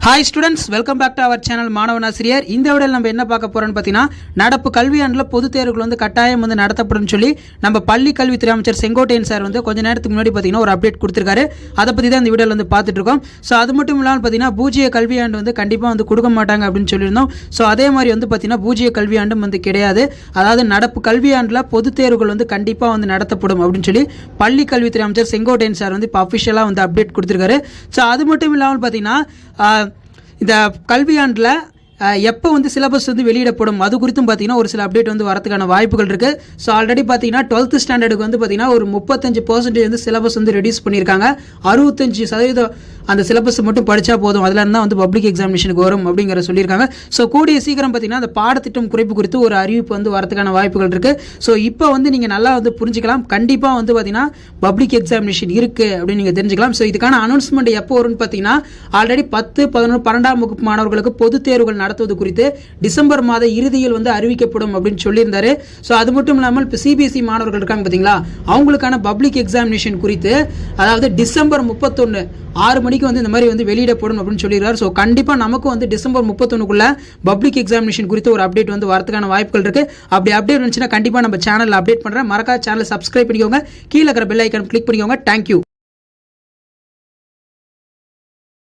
Hi students welcome back to our channel மாணவன் ஆசிரியர் இந்த விடையில் நம்ம என்ன பார்க்க போகிறோம்னு பார்த்தீங்கன்னா நடப்பு கல்வியாண்டில் பொதுத் தேர்வுகள் வந்து கட்டாயம் வந்து நடத்தப்படும் சொல்லி நம்ம பள்ளி கல்வித்துறை அமைச்சர் செங்கோட்டையன் சார் வந்து கொஞ்ச நேரத்துக்கு முன்னாடி பார்த்தீங்கன்னா ஒரு அப்டேட் கொடுத்துருக்காரு. அதை பற்றி தான் இந்த வீடியோவில் வந்து பார்த்துட்டு இருக்கோம். ஸோ அது மட்டும் இல்லாமல் பார்த்தீங்கன்னா பூஜ்ய கல்வியாண்டு வந்து கண்டிப்பாக வந்து கொடுக்க மாட்டாங்க அப்படின்னு சொல்லியிருந்தோம். ஸோ அதே மாதிரி வந்து பார்த்தீங்கன்னா பூஜ்ய கல்வியாண்டும் வந்து கிடையாது. அதாவது நடப்பு கல்வியாண்டில் பொதுத் தேர்வுகள் வந்து கண்டிப்பாக வந்து நடத்தப்படும் அப்படின்னு சொல்லி பள்ளி கல்வித்துறை அமைச்சர் செங்கோட்டையன் சார் வந்து இப்போ அஃபிஷியலாக வந்து அப்டேட் கொடுத்துருக்காரு. ஸோ அது மட்டும் இல்லாமல் பார்த்தீங்கன்னா இந்த கல்வியாண்டில் எப்போ வந்து சிலபஸ் வந்து வெளியிடப்படும்? அது குறித்தும் பார்த்தீங்கன்னா ஒரு சில அப்டேட் வந்து வரதுக்கான வாய்ப்புகள் இருக்குது ஸோ ஆல்ரெடி பார்த்தீங்கன்னா டுவெல்த் ஸ்டாண்டர்டுக்கு வந்து பார்த்தீங்கன்னா ஒரு முப்பத்தஞ்சு பர்சன்டேஜ் வந்து சிலபஸ் வந்து ரெடியூஸ் பண்ணியிருக்காங்க. அறுபத்தஞ்சு சதவீதம் அந்த சிலபஸ் மட்டும் படித்தா போதும். அதில் இருந்தால் வந்து பப்ளிக் எக்ஸாமினேஷனுக்கு வரும் அப்படிங்கிற சொல்லியிருக்காங்க. ஸோ கூடிய சீக்கிரம் பார்த்தீங்கன்னா அந்த பாடத்திட்டம் குறைப்பு குறித்து ஒரு அறிவிப்பு வந்து வரதுக்கான வாய்ப்புகள் இருக்குது ஸோ இப்போ வந்து நீங்கள் நல்லா வந்து புரிஞ்சுக்கலாம். கண்டிப்பாக வந்து பார்த்தீங்கன்னா பப்ளிக் எக்ஸாமினேஷன் இருக்குது அப்படின்னு நீங்கள் தெரிஞ்சுக்கலாம். ஸோ இதுக்கான அனௌன்ஸ்மெண்ட் எப்போ வரும்னு பார்த்தீங்கன்னா ஆல்ரெடி பத்து பதினொன்று பன்னெண்டாம் வகுப்பு மாணவர்களுக்கு பொதுத் தேர்வுகள் நடத்துவது குறித்து டிசம்பர் மாத இறுதியில் வந்து அறிவிக்கப்படும் அப்படின்னு சொல்லியிருந்தாரு. ஸோ அது மட்டும் இல்லாமல் இப்போ சிபிஎஸ்சி மாணவர்கள் இருக்காங்க பார்த்தீங்களா அவங்களுக்கான பப்ளிக் எக்ஸாமினேஷன் குறித்து அதாவது டிசம்பர் முப்பத்தொன்று ஆறு மணிக்கு வந்து இந்த மாதிரி வந்து வெளியிடப்படும் அப்படின்னு சொல்லியிருக்காரு. ஸோ கண்டிப்பாக நமக்கும் வந்து டிசம்பர் முப்பத்தொன்னுக்குள்ள பப்ளிக் எக்ஸாமினேஷன் குறித்து ஒரு அப்டேட் வந்து வரதுக்கான வாய்ப்புகள் இருக்கு. அப்படி அப்டேட் வந்துச்சுன்னா கண்டிப்பாக நம்ம சேனலில் அப்டேட் பண்ணுறேன் மறக்காத சேனலை சப்ஸ்கிரைப் பண்ணிக்கோங்க. கீழே இருக்கிற பெல் ஐக்கன் கிளிக் பண்ணிக்கோங்க. Thank you